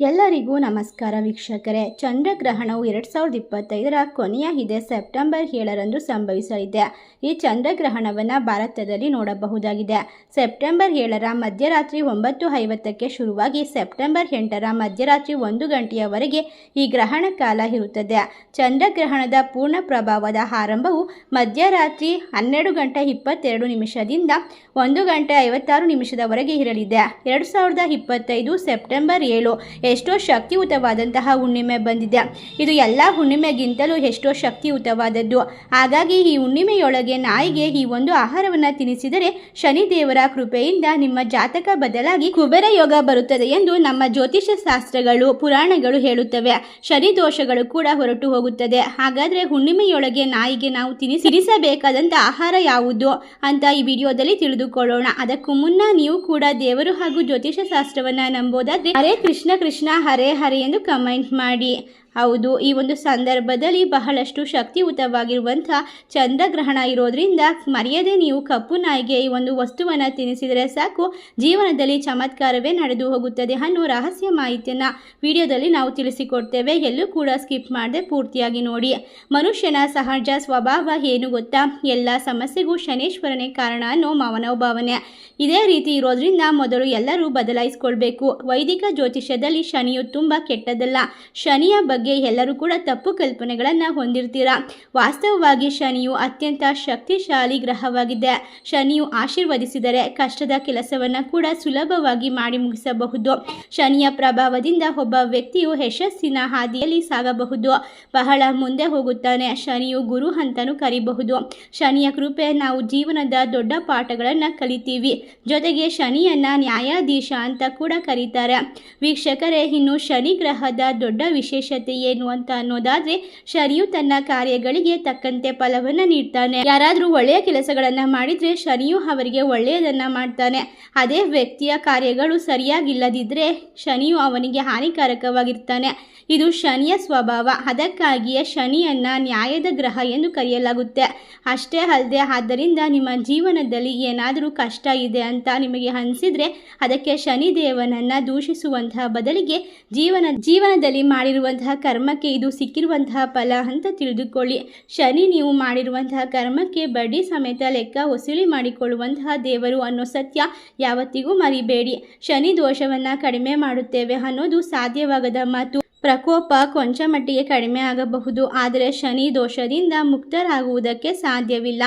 ಎಲ್ಲರಿಗೂ ನಮಸ್ಕಾರ ವೀಕ್ಷಕರೇ. ಚಂದ್ರಗ್ರಹಣವು ಎರಡು ಸಾವಿರದ ಇಪ್ಪತ್ತೈದರ ಕೊನೆಯ ಇದೆ ಸೆಪ್ಟೆಂಬರ್ ಏಳರಂದು ಸಂಭವಿಸಲಿದೆ. ಈ ಚಂದ್ರಗ್ರಹಣವನ್ನು ಭಾರತದಲ್ಲಿ ನೋಡಬಹುದಾಗಿದೆ. ಸೆಪ್ಟೆಂಬರ್ ಏಳರ ಮಧ್ಯರಾತ್ರಿ ಒಂಬತ್ತು ಐವತ್ತಕ್ಕೆ ಶುರುವಾಗಿ ಸೆಪ್ಟೆಂಬರ್ ಎಂಟರ ಮಧ್ಯರಾತ್ರಿ ಒಂದು ಗಂಟೆಯವರೆಗೆ ಈ ಗ್ರಹಣ ಕಾಲ ಇರುತ್ತದೆ. ಚಂದ್ರಗ್ರಹಣದ ಪೂರ್ಣ ಪ್ರಭಾವದ ಆರಂಭವು ಮಧ್ಯರಾತ್ರಿ ಹನ್ನೆರಡು ಗಂಟೆ ಇಪ್ಪತ್ತೆರಡು ನಿಮಿಷದಿಂದ ಒಂದು ಗಂಟೆ ಐವತ್ತಾರು ನಿಮಿಷದವರೆಗೆ ಇರಲಿದೆ. ಎರಡು ಸಾವಿರದ ಇಪ್ಪತ್ತೈದು ಸೆಪ್ಟೆಂಬರ್ ಏಳು ಎಷ್ಟೋ ಶಕ್ತಿಯುತವಾದಂತಹ ಹುಣ್ಣಿಮೆ ಬಂದಿದೆ. ಇದು ಎಲ್ಲ ಹುಣ್ಣಿಮೆಗಿಂತಲೂ ಎಷ್ಟೋ ಶಕ್ತಿಯುತವಾದದ್ದು. ಹಾಗಾಗಿ ಈ ಹುಣ್ಣಿಮೆಯೊಳಗೆ ನಾಯಿಗೆ ಈ ಒಂದು ಆಹಾರವನ್ನು ತಿನ್ನಿಸಿದರೆ ಶನಿದೇವರ ಕೃಪೆಯಿಂದ ನಿಮ್ಮ ಜಾತಕ ಬದಲಾಗಿ ಕುಬೇರ ಯೋಗ ಬರುತ್ತದೆ ಎಂದು ನಮ್ಮ ಜ್ಯೋತಿಷ್ಯ ಶಾಸ್ತ್ರಗಳು, ಪುರಾಣಗಳು ಹೇಳುತ್ತವೆ. ಶನಿ ದೋಷಗಳು ಕೂಡ ಹೊರಟು ಹೋಗುತ್ತದೆ. ಹಾಗಾದರೆ ಹುಣ್ಣಿಮೆಯೊಳಗೆ ನಾಯಿಗೆ ನಾವು ತಿನ್ನಿಸಬೇಕಾದಂಥ ಆಹಾರ ಯಾವುದು ಅಂತ ಈ ವಿಡಿಯೋದಲ್ಲಿ ತಿಳಿದುಕೊಳ್ಳೋಣ. ಅದಕ್ಕೂ ಮುನ್ನ ನೀವು ಕೂಡ ದೇವರು ಹಾಗೂ ಜ್ಯೋತಿಷ ಶಾಸ್ತ್ರವನ್ನ ನಂಬೋದಾದ್ರೆ ಹರೇ ಕೃಷ್ಣ ಕೃಷ್ಣ ಹರೇ ಹರಿ ಎಂದು ಕಮೆಂಟ್ ಮಾಡಿ. ಹೌದು, ಈ ಒಂದು ಸಂದರ್ಭದಲ್ಲಿ ಬಹಳಷ್ಟು ಶಕ್ತಿಯುತವಾಗಿರುವಂಥ ಚಂದ್ರಗ್ರಹಣ ಇರೋದ್ರಿಂದ ಮರೆಯದೆ ನೀವು ಕಪ್ಪು ನಾಯಿಗೆ ಈ ಒಂದು ವಸ್ತುವನ್ನು ತಿನ್ನಿಸಿದರೆ ಸಾಕು. ಜೀವನದಲ್ಲಿ ಚಮತ್ಕಾರವೇ ನಡೆದು ಹೋಗುತ್ತದೆ ಅನ್ನೋ ರಹಸ್ಯ ಮಾಹಿತಿಯನ್ನು ವಿಡಿಯೋದಲ್ಲಿ ನಾವು ತಿಳಿಸಿಕೊಡ್ತೇವೆ. ಎಲ್ಲೂ ಕೂಡ ಸ್ಕಿಪ್ ಮಾಡದೆ ಪೂರ್ತಿಯಾಗಿ ನೋಡಿ. ಮನುಷ್ಯನ ಸಹಜ ಸ್ವಭಾವ ಏನು ಗೊತ್ತಾ? ಎಲ್ಲ ಸಮಸ್ಯೆಗೂ ಶನೇಶ್ವರನೇ ಕಾರಣ ಅನ್ನೋ ಮನೋಭಾವನೆ. ಇದೇ ರೀತಿ ಇರೋದ್ರಿಂದ ಮೊದಲು ಎಲ್ಲರೂ ಬದಲಾಯಿಸಿಕೊಳ್ಬೇಕು. ವೈದಿಕ ಜ್ಯೋತಿಷ್ಯದಲ್ಲಿ ಶನಿಯು ತುಂಬ ಕೆಟ್ಟದಲ್ಲ ಶನಿಯ ಎಲ್ಲರೂ ಕೂಡ ತಪ್ಪು ಕಲ್ಪನೆಗಳನ್ನು ಹೊಂದಿರ್ತೀರಾ? ವಾಸ್ತವವಾಗಿ ಶನಿಯು ಅತ್ಯಂತ ಶಕ್ತಿಶಾಲಿ ಗ್ರಹವಾಗಿದೆ. ಶನಿಯು ಆಶೀರ್ವದಿಸಿದರೆ ಕಷ್ಟದ ಕೆಲಸವನ್ನು ಕೂಡ ಸುಲಭವಾಗಿ ಮಾಡಿ ಮುಗಿಸಬಹುದು. ಶನಿಯ ಪ್ರಭಾವದಿಂದ ಒಬ್ಬ ವ್ಯಕ್ತಿಯು ಯಶಸ್ಸಿನ ಹಾದಿಯಲ್ಲಿ ಸಾಗಬಹುದು. ಬಹಳ ಮುಂದೆ ಹೋಗುತ್ತಾನೆ. ಶನಿಯು ಗುರು ಅಂತಲೂ ಕರಿಬಹುದು. ಶನಿಯ ಕೃಪೆ, ನಾವು ಜೀವನದ ದೊಡ್ಡ ಪಾಠಗಳನ್ನು ಕಲಿತೀವಿ. ಜೊತೆಗೆ ಶನಿಯನ್ನ ನ್ಯಾಯಾಧೀಶ ಅಂತ ಕೂಡ ಕರೀತಾರೆ. ವೀಕ್ಷಕರೇ, ಇನ್ನು ಶನಿ ಗ್ರಹದ ದೊಡ್ಡ ವಿಶೇಷತೆ ಏನು ಅಂತ ಅನ್ನೋದಾದ್ರೆ ಶನಿಯು ತನ್ನ ಕಾರ್ಯಗಳಿಗೆ ತಕ್ಕಂತೆ ಫಲವನ್ನ ನೀಡ್ತಾನೆ. ಯಾರಾದ್ರೂ ಒಳ್ಳೆಯ ಕೆಲಸಗಳನ್ನ ಮಾಡಿದ್ರೆ ಶನಿಯು ಅವರಿಗೆ ಒಳ್ಳೆಯದನ್ನ ಮಾಡ್ತಾನೆ. ಅದೇ ವ್ಯಕ್ತಿಯ ಕಾರ್ಯಗಳು ಸರಿಯಾಗಿಲ್ಲದಿದ್ರೆ ಶನಿಯು ಅವನಿಗೆ ಹಾನಿಕಾರಕವಾಗಿರ್ತಾನೆ. ಇದು ಶನಿಯ ಸ್ವಭಾವ. ಅದಕ್ಕಾಗಿಯೇ ಶನಿಯನ್ನ ನ್ಯಾಯದ ಗ್ರಹ ಎಂದು ಕರೆಯಲಾಗುತ್ತೆ. ಅಷ್ಟೇ ಅಲ್ಲದೆ ಆದ್ದರಿಂದ ನಿಮ್ಮ ಜೀವನದಲ್ಲಿ ಏನಾದರೂ ಕಷ್ಟ ಇದೆ ಅಂತ ನಿಮಗೆ ಅನಿಸಿದ್ರೆ ಅದಕ್ಕೆ ಶನಿ ದೇವನನ್ನ ದೂಷಿಸುವಂತಹ ಬದಲಿಗೆ ಜೀವನ, ಜೀವನದಲ್ಲಿ ಮಾಡಿರುವಂತಹ ಕರ್ಮಕ್ಕೆ ಇದು ಸಿಕ್ಕಿರುವಂತಹ ಫಲ ಅಂತ ತಿಳಿದುಕೊಳ್ಳಿ. ಶನಿ ನೀವು ಮಾಡಿರುವಂತಹ ಕರ್ಮಕ್ಕೆ ಬಡ್ಡಿ ಸಮೇತ ಲೆಕ್ಕ ವಸೂಲಿ ಮಾಡಿಕೊಳ್ಳುವಂತಹ ದೇವರು ಅನ್ನೋ ಸತ್ಯ ಯಾವತ್ತಿಗೂ ಮರಿಬೇಡಿ. ಶನಿ ದೋಷವನ್ನು ಕಡಿಮೆ ಮಾಡುತ್ತೇವೆ ಅನ್ನೋದು ಸಾಧ್ಯವಾಗದ ಮಾತು. ಪ್ರಕೋಪ ಕೊಂಚ ಮಟ್ಟಿಗೆ ಕಡಿಮೆ ಆಗಬಹುದು. ಆದರೆ ಶನಿ ದೋಷದಿಂದ ಮುಕ್ತರಾಗುವುದಕ್ಕೆ ಸಾಧ್ಯವಿಲ್ಲ.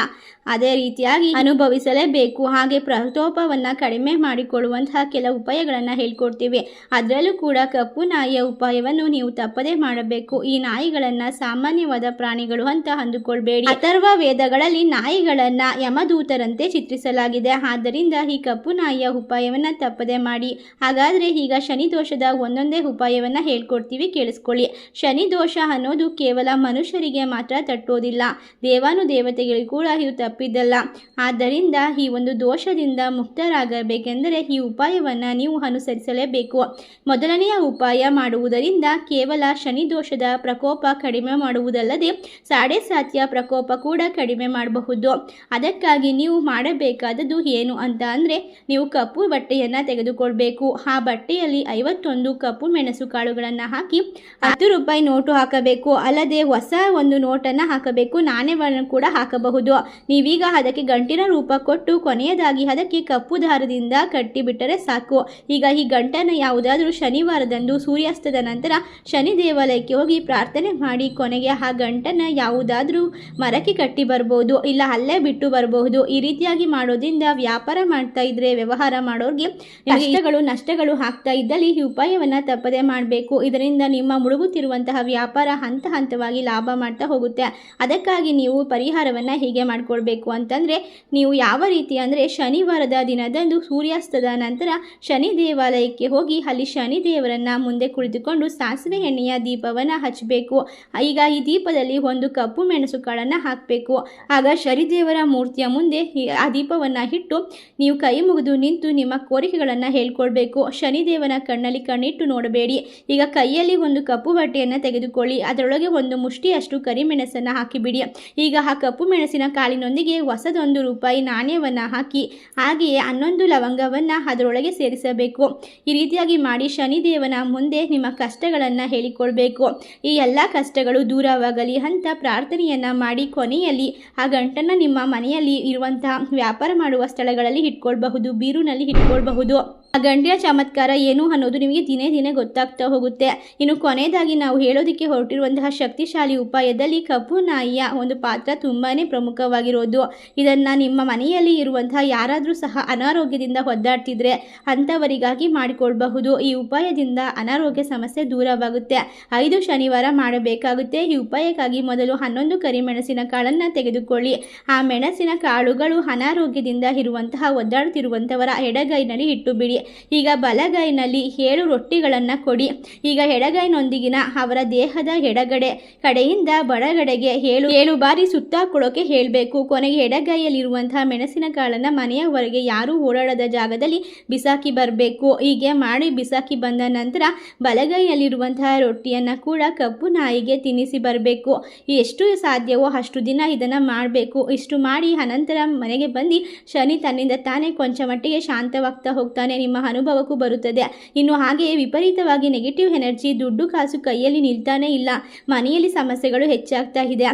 ಅದೇ ರೀತಿಯಾಗಿ ಅನುಭವಿಸಲೇಬೇಕು. ಹಾಗೆ ಪ್ರಕೋಪವನ್ನು ಕಡಿಮೆ ಮಾಡಿಕೊಳ್ಳುವಂತಹ ಕೆಲವು ಉಪಾಯಗಳನ್ನು ಹೇಳ್ಕೊಡ್ತೀವಿ. ಅದರಲ್ಲೂ ಕೂಡ ಕಪ್ಪು ನಾಯಿಯ ಉಪಾಯವನ್ನು ನೀವು ತಪ್ಪದೇ ಮಾಡಬೇಕು. ಈ ನಾಯಿಗಳನ್ನು ಸಾಮಾನ್ಯವಾದ ಪ್ರಾಣಿಗಳು ಅಂತ ಅಂದುಕೊಳ್ಬೇಡಿ. ಅಥರ್ವ ವೇದಗಳಲ್ಲಿ ನಾಯಿಗಳನ್ನು ಯಮದೂತರಂತೆ ಚಿತ್ರಿಸಲಾಗಿದೆ. ಆದ್ದರಿಂದ ಈ ಕಪ್ಪು ನಾಯಿಯ ಉಪಾಯವನ್ನು ತಪ್ಪದೆ ಮಾಡಿ. ಹಾಗಾದರೆ ಈಗ ಶನಿ ದೋಷದ ಒಂದೊಂದೇ ಉಪಾಯವನ್ನು ಹೇಳ್ಕೊಡ್ತೀವಿ. ಕೇಳಿಸ್ಕೊಳ್ಳಿ. ಶನಿ ದೋಷ ಅನ್ನೋದು ಕೇವಲ ಮನುಷ್ಯರಿಗೆ ಮಾತ್ರ ತಟ್ಟೋದಿಲ್ಲ. ದೇವಾನು ದೇವತೆಗಳಿಗೂ ಇದು ತಪ್ಪಿದ್ದಲ್ಲ. ಆದ್ದರಿಂದ ಈ ಒಂದು ದೋಷದಿಂದ ಮುಕ್ತರಾಗಬೇಕೆಂದರೆ ಈ ಉಪಾಯವನ್ನು ನೀವು ಅನುಸರಿಸಲೇಬೇಕು. ಮೊದಲನೆಯ ಉಪಾಯ ಮಾಡುವುದರಿಂದ ಕೇವಲ ಶನಿ ದೋಷದ ಪ್ರಕೋಪ ಕಡಿಮೆ ಮಾಡುವುದಲ್ಲದೆ ಸಾಡೆ ಸಾತ್ಯ ಪ್ರಕೋಪ ಕೂಡ ಕಡಿಮೆ ಮಾಡಬಹುದು. ಅದಕ್ಕಾಗಿ ನೀವು ಮಾಡಬೇಕಾದದ್ದು ಏನು ಅಂತ ಅಂದರೆ ನೀವು ಕಪ್ಪು ಬಟ್ಟೆಯನ್ನು ತೆಗೆದುಕೊಳ್ಬೇಕು. ಆ ಬಟ್ಟೆಯಲ್ಲಿ ಐವತ್ತೊಂದು ಕಪ್ಪು ಮೆಣಸು ಕಾಳುಗಳನ್ನು ಹಾಕಿ ಹತ್ತು ರೂಪಾಯಿ ನೋಟು ಹಾಕಬೇಕು. ಅಲ್ಲದೆ ಹೊಸ ಒಂದು ನೋಟನ್ನು ಹಾಕಬೇಕು. ನಾಣ್ಯವನ್ನು ಕೂಡ ಹಾಕಬಹುದು. ನೀವೀಗ ಅದಕ್ಕೆ ಗಂಟಿನ ರೂಪ ಕೊಟ್ಟು ಕೊನೆಯದಾಗಿ ಅದಕ್ಕೆ ಕಪ್ಪು ದಾರದಿಂದ ಕಟ್ಟಿಬಿಟ್ಟರೆ ಸಾಕು. ಈಗ ಈ ಗಂಟನ್ನು ಯಾವುದಾದರೂ ಶನಿವಾರದಂದು ಸೂರ್ಯಾಸ್ತದ ನಂತರ ಶನಿ ದೇವಾಲಯಕ್ಕೆ ಹೋಗಿ ಪ್ರಾರ್ಥನೆ ಮಾಡಿ ಕೊನೆಗೆ ಆ ಗಂಟನ್ನು ಯಾವುದಾದ್ರೂ ಮರಕ್ಕೆ ಕಟ್ಟಿ ಬರ್ಬೋದು. ಇಲ್ಲ, ಅಲ್ಲೇ ಬಿಟ್ಟು ಬರಬಹುದು ಈ ರೀತಿಯಾಗಿ ಮಾಡೋದ್ರಿಂದ ವ್ಯಾಪಾರ ಮಾಡ್ತಾ ಇದ್ರೆ, ವ್ಯವಹಾರ ಮಾಡೋರಿಗೆ ನಷ್ಟಗಳು ನಷ್ಟಗಳು ಆಗ್ತಾ ಇದ್ದಲ್ಲಿ ಈ ಉಪಾಯವನ್ನು ತಪ್ಪದೆ ಮಾಡಬೇಕು. ಇದರಿಂದ ನಿಮ್ಮ ಮುಳುಗುತ್ತಿರುವಂತಹ ವ್ಯಾಪಾರ ಹಂತ ಹಂತವಾಗಿ ಲಾಭ ಮಾಡ್ತಾ ಹೋಗುತ್ತೆ. ಅದಕ್ಕಾಗಿ ನೀವು ಪರಿಹಾರವನ್ನು ಹೀಗೆ ಮಾಡಿಕೊಳ್ಬೇಕು ಅಂತಂದರೆ ನೀವು ಯಾವ ರೀತಿ ಅಂದರೆ ಶನಿವಾರದ ದಿನದಂದು ಸೂರ್ಯಾಸ್ತದ ನಂತರ ಶನಿ ದೇವಾಲಯಕ್ಕೆ ಹೋಗಿ ಅಲ್ಲಿ ಶನಿ ದೇವರನ್ನ ಮುಂದೆ ಕುಳಿತುಕೊಂಡು ಸಾಸಿವೆ ಎಣ್ಣೆಯ ದೀಪವನ್ನು ಹಚ್ಚಬೇಕು ಈಗ ಈ ದೀಪದಲ್ಲಿ ಒಂದು ಕಪ್ಪು ಮೆಣಸು ಕಾಳನ್ನು ಹಾಕಬೇಕು. ಆಗ ಶನಿದೇವರ ಮೂರ್ತಿಯ ಮುಂದೆ ಆ ದೀಪವನ್ನು ಇಟ್ಟು ನೀವು ಕೈ ಮುಗಿದು ನಿಂತು ನಿಮ್ಮ ಕೋರಿಕೆಗಳನ್ನು ಹೇಳ್ಕೊಳ್ಬೇಕು. ಶನಿದೇವನ ಕಣ್ಣಲ್ಲಿ ಕಣ್ಣಿಟ್ಟು ನೋಡಬೇಡಿ. ಈಗ ಕೈಯಲ್ಲಿ ಕೈಯಲ್ಲಿ ಒಂದು ಕಪ್ಪು ಬಟ್ಟೆಯನ್ನು ತೆಗೆದುಕೊಳ್ಳಿ. ಅದರೊಳಗೆ ಒಂದು ಮುಷ್ಟಿಯಷ್ಟು ಕರಿಮೆಣಸನ್ನು ಹಾಕಿಬಿಡಿ. ಈಗ ಆ ಕಪ್ಪು ಮೆಣಸಿನ ಕಾಳಿನೊಂದಿಗೆ ಹೊಸದೊಂದು ರೂಪಾಯಿ ನಾಣ್ಯವನ್ನು ಹಾಕಿ, ಹಾಗೆಯೇ ಹನ್ನೊಂದು ಲವಂಗವನ್ನು ಅದರೊಳಗೆ ಸೇರಿಸಬೇಕು. ಈ ರೀತಿಯಾಗಿ ಮಾಡಿ ಶನಿದೇವನ ಮುಂದೆ ನಿಮ್ಮ ಕಷ್ಟಗಳನ್ನು ಹೇಳಿಕೊಳ್ಬೇಕು. ಈ ಎಲ್ಲ ಕಷ್ಟಗಳು ದೂರವಾಗಲಿ ಅಂತ ಪ್ರಾರ್ಥನೆಯನ್ನು ಮಾಡಿ ಕೊನೆಯಲ್ಲಿ ಆ ಗಂಟನ್ನು ನಿಮ್ಮ ಮನೆಯಲ್ಲಿ ಇರುವಂತಹ ವ್ಯಾಪಾರ ಮಾಡುವ ಸ್ಥಳಗಳಲ್ಲಿ ಇಟ್ಕೊಳ್ಬಹುದು, ಬೀರುನಲ್ಲಿ ಇಟ್ಕೊಳ್ಬಹುದು. ಆ ಗಂಡಿಯ ಚಮತ್ಕಾರ ಏನು ಅನ್ನೋದು ನಿಮಗೆ ದಿನೇ ದಿನೇ ಗೊತ್ತಾಗ್ತಾ ಹೋಗುತ್ತೆ. ಇನ್ನು ಕೊನೆಯದಾಗಿ ನಾವು ಹೇಳೋದಕ್ಕೆ ಹೊರಟಿರುವಂತಹ ಶಕ್ತಿಶಾಲಿ ಉಪಾಯದಲ್ಲಿ ಕಪ್ಪು ನಾಯಿಯ ಒಂದು ಪಾತ್ರ ತುಂಬಾ ಪ್ರಮುಖವಾಗಿರೋದು. ಇದನ್ನು ನಿಮ್ಮ ಮನೆಯಲ್ಲಿ ಇರುವಂತಹ ಯಾರಾದರೂ ಸಹ ಅನಾರೋಗ್ಯದಿಂದ ಒದ್ದಾಡ್ತಿದ್ರೆ ಅಂಥವರಿಗಾಗಿ ಮಾಡಿಕೊಳ್ಬಹುದು. ಈ ಉಪಾಯದಿಂದ ಅನಾರೋಗ್ಯ ಸಮಸ್ಯೆ ದೂರವಾಗುತ್ತೆ. ಐದು ಶನಿವಾರ ಮಾಡಬೇಕಾಗುತ್ತೆ. ಈ ಉಪಾಯಕ್ಕಾಗಿ ಮೊದಲು ಹನ್ನೊಂದು ಕರಿಮೆಣಸಿನ ಕಾಳನ್ನು ತೆಗೆದುಕೊಳ್ಳಿ. ಆ ಮೆಣಸಿನ ಕಾಳುಗಳು ಅನಾರೋಗ್ಯದಿಂದ ಇರುವಂತಹ ಒದ್ದಾಡುತ್ತಿರುವಂಥವರ ಎಡಗೈನಲ್ಲಿ ಇಟ್ಟು ಬಿಡಿ. ಈಗ ಬಲಗೈನಲ್ಲಿ ಏಳು ರೊಟ್ಟಿಗಳನ್ನು ಕೊಡಿ. ಈಗ ಎಡಗೈನೊಂದಿಗಿನ ಅವರ ದೇಹದ ಎಡಗಡೆ, ಕಡೆಯಿಂದ ಬಡಗಡೆಗೆ ಏಳು ಏಳು ಬಾರಿ ಸುತ್ತಾಕೊಳ್ಳೋಕೆ ಹೇಳಬೇಕು. ಕೊನೆಗೆ ಎಡಗೈಯಲ್ಲಿರುವಂತಹ ಮೆಣಸಿನಕಾಳನ್ನು ಮನೆಯ ಹೊರಗೆ ಯಾರೂ ಓಡಾಡದ ಜಾಗದಲ್ಲಿ ಬಿಸಾಕಿ ಬರಬೇಕು. ಹೀಗೆ ಮಾಡಿ ಬಿಸಾಕಿ ಬಂದ ನಂತರ ಬಲಗೈಯಲ್ಲಿರುವಂತಹ ರೊಟ್ಟಿಯನ್ನು ಕೂಡ ಕಪ್ಪು ನಾಯಿಗೆ ತಿನ್ನಿಸಿ ಬರಬೇಕು. ಎಷ್ಟು ಸಾಧ್ಯವೋ ಅಷ್ಟು ದಿನ ಇದನ್ನು ಮಾಡಬೇಕು. ಇಷ್ಟು ಮಾಡಿ ಅನಂತರ ಮನೆಗೆ ಬಂದು ಶನಿ ತನ್ನಿಂದ ತಾನೇ ಕೊಂಚ ಮಟ್ಟಿಗೆ ಶಾಂತವಾಗ್ತಾ ಹೋಗ್ತಾನೆ. ನಿಮ್ಮ ಅನುಭವಕ್ಕೂ ಬರುತ್ತದೆ. ಇನ್ನು ಹಾಗೆಯೇ ವಿಪರೀತವಾಗಿ ನೆಗೆಟಿವ್ ಎನರ್ಜಿ ದುಡ್ಡು ಕಾಸು ಕೈಯಲ್ಲಿ ನಿಲ್ತಾನೇ ಇಲ್ಲ. ಮನೆಯಲ್ಲಿ ಸಮಸ್ಯೆಗಳು ಹೆಚ್ಚಾಗ್ತಾ ಇದೆ.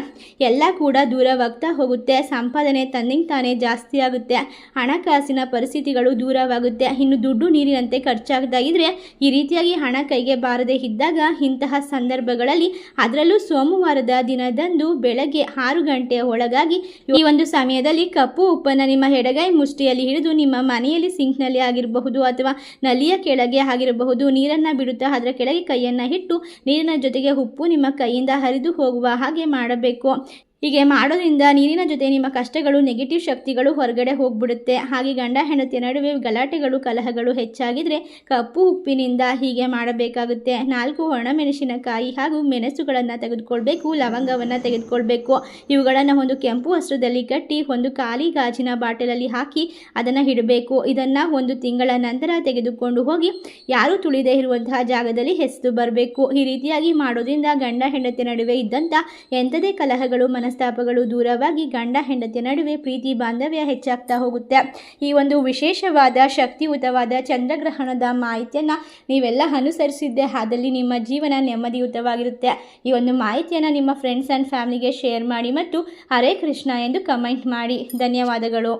ಎಲ್ಲ ಕೂಡ ದೂರವಾಗ್ತಾ ಹೋಗುತ್ತೆ. ಸಂಪಾದನೆ ತನ್ನಿಂಗ್ ತಾನೇ ಜಾಸ್ತಿ ಆಗುತ್ತೆ. ಹಣಕಾಸಿನ ಪರಿಸ್ಥಿತಿಗಳು ದೂರವಾಗುತ್ತೆ. ಇನ್ನು ದುಡ್ಡು ನೀರಿನಂತೆ ಖರ್ಚಾಗ್ತಾ ಇದ್ರೆ ಈ ರೀತಿಯಾಗಿ ಹಣ ಕೈಗೆ ಬಾರದೆ ಇದ್ದಾಗ ಇಂತಹ ಸಂದರ್ಭಗಳಲ್ಲಿ ಅದರಲ್ಲೂ ಸೋಮವಾರದ ದಿನದಂದು ಬೆಳಗ್ಗೆ ಆರು ಗಂಟೆಯ ಒಳಗಾಗಿ ಈ ಒಂದು ಸಮಯದಲ್ಲಿ ಕಪ್ಪು ಉಪ್ಪನ್ನು ನಿಮ್ಮ ಎಡಗೈ ಮುಷ್ಟಿಯಲ್ಲಿ ಹಿಡಿದು ನಿಮ್ಮ ಮನೆಯಲ್ಲಿ ಸಿಂಕ್ನಲ್ಲಿ ಆಗಿರಬಹುದು. ಅಥವಾ ನಲಿಯ ಕೆಳಗೆ ಆಗಿರಬಹುದು. ನೀರನ್ನು ಬಿಡುತ್ತಾ ಅದರ ಕೆಳಗೆ ಕೈಯನ್ನು ಇಟ್ಟು ನೀರಿನ ಜೊತೆಗೆ ಉಪ್ಪು ನಿಮ್ಮ ಕೈಯಿಂದ ಹರಿದು ಹೋಗುವ ಹಾಗೆ ಮಾಡಬೇಕು. ಹೀಗೆ ಮಾಡೋದ್ರಿಂದ ನೀರಿನ ಜೊತೆ ನಿಮ್ಮ ಕಷ್ಟಗಳು ನೆಗೆಟಿವ್ ಶಕ್ತಿಗಳು ಹೊರಗಡೆ ಹೋಗ್ಬಿಡುತ್ತೆ. ಹಾಗೆ ಗಂಡ ಹೆಂಡತಿಯ ನಡುವೆ ಗಲಾಟೆಗಳು, ಕಲಹಗಳು ಹೆಚ್ಚಾಗಿದ್ರೆ ಕಪ್ಪು ಉಪ್ಪಿನಿಂದ ಹೀಗೆ ಮಾಡಬೇಕಾಗುತ್ತೆ. ನಾಲ್ಕು ಒಣಮೆಣಸಿನಕಾಯಿ ಹಾಗೂ ಮೆಣಸುಗಳನ್ನು ತೆಗೆದುಕೊಳ್ಬೇಕು, ಲವಂಗವನ್ನು ತೆಗೆದುಕೊಳ್ಬೇಕು. ಇವುಗಳನ್ನು ಒಂದು ಕೆಂಪು ವಸ್ತ್ರದಲ್ಲಿ ಕಟ್ಟಿ ಒಂದು ಖಾಲಿ ಗಾಜಿನ ಬಾಟಲಲ್ಲಿ ಹಾಕಿ ಅದನ್ನು ಇಡಬೇಕು. ಇದನ್ನು ಒಂದು ತಿಂಗಳ ನಂತರ ತೆಗೆದುಕೊಂಡು ಹೋಗಿ ಯಾರು ತುಳಿದೇ ಇರುವಂತಹ ಜಾಗದಲ್ಲಿ ಹೆಸರು ಬರಬೇಕು. ಈ ರೀತಿಯಾಗಿ ಮಾಡೋದ್ರಿಂದ ಗಂಡ ಹೆಂಡತಿ ನಡುವೆ ಇದ್ದಂಥ ಎಂಥದೇ ಕಲಹಗಳು ಮನಸ್ತಾಪಗಳು ದೂರವಾಗಿ ಗಂಡ ಹೆಂಡತಿಯ ನಡುವೆ ಪ್ರೀತಿ ಬಾಂಧವ್ಯ ಹೆಚ್ಚಾಗ್ತಾ ಹೋಗುತ್ತೆ. ಈ ಒಂದು ವಿಶೇಷವಾದ ಶಕ್ತಿಯುತವಾದ ಚಂದ್ರಗ್ರಹಣದ ಮಾಹಿತಿಯನ್ನು ನೀವೆಲ್ಲ ಅನುಸರಿಸಿದ್ದೆ ಆದಲ್ಲಿ ನಿಮ್ಮ ಜೀವನ ನೆಮ್ಮದಿಯುತವಾಗಿರುತ್ತೆ. ಈ ಒಂದು ಮಾಹಿತಿಯನ್ನು ನಿಮ್ಮ ಫ್ರೆಂಡ್ಸ್ ಆ್ಯಂಡ್ ಫ್ಯಾಮಿಲಿಗೆ ಶೇರ್ ಮಾಡಿ ಮತ್ತು ಹರೇ ಕೃಷ್ಣ ಎಂದು ಕಮೆಂಟ್ ಮಾಡಿ. ಧನ್ಯವಾದಗಳು.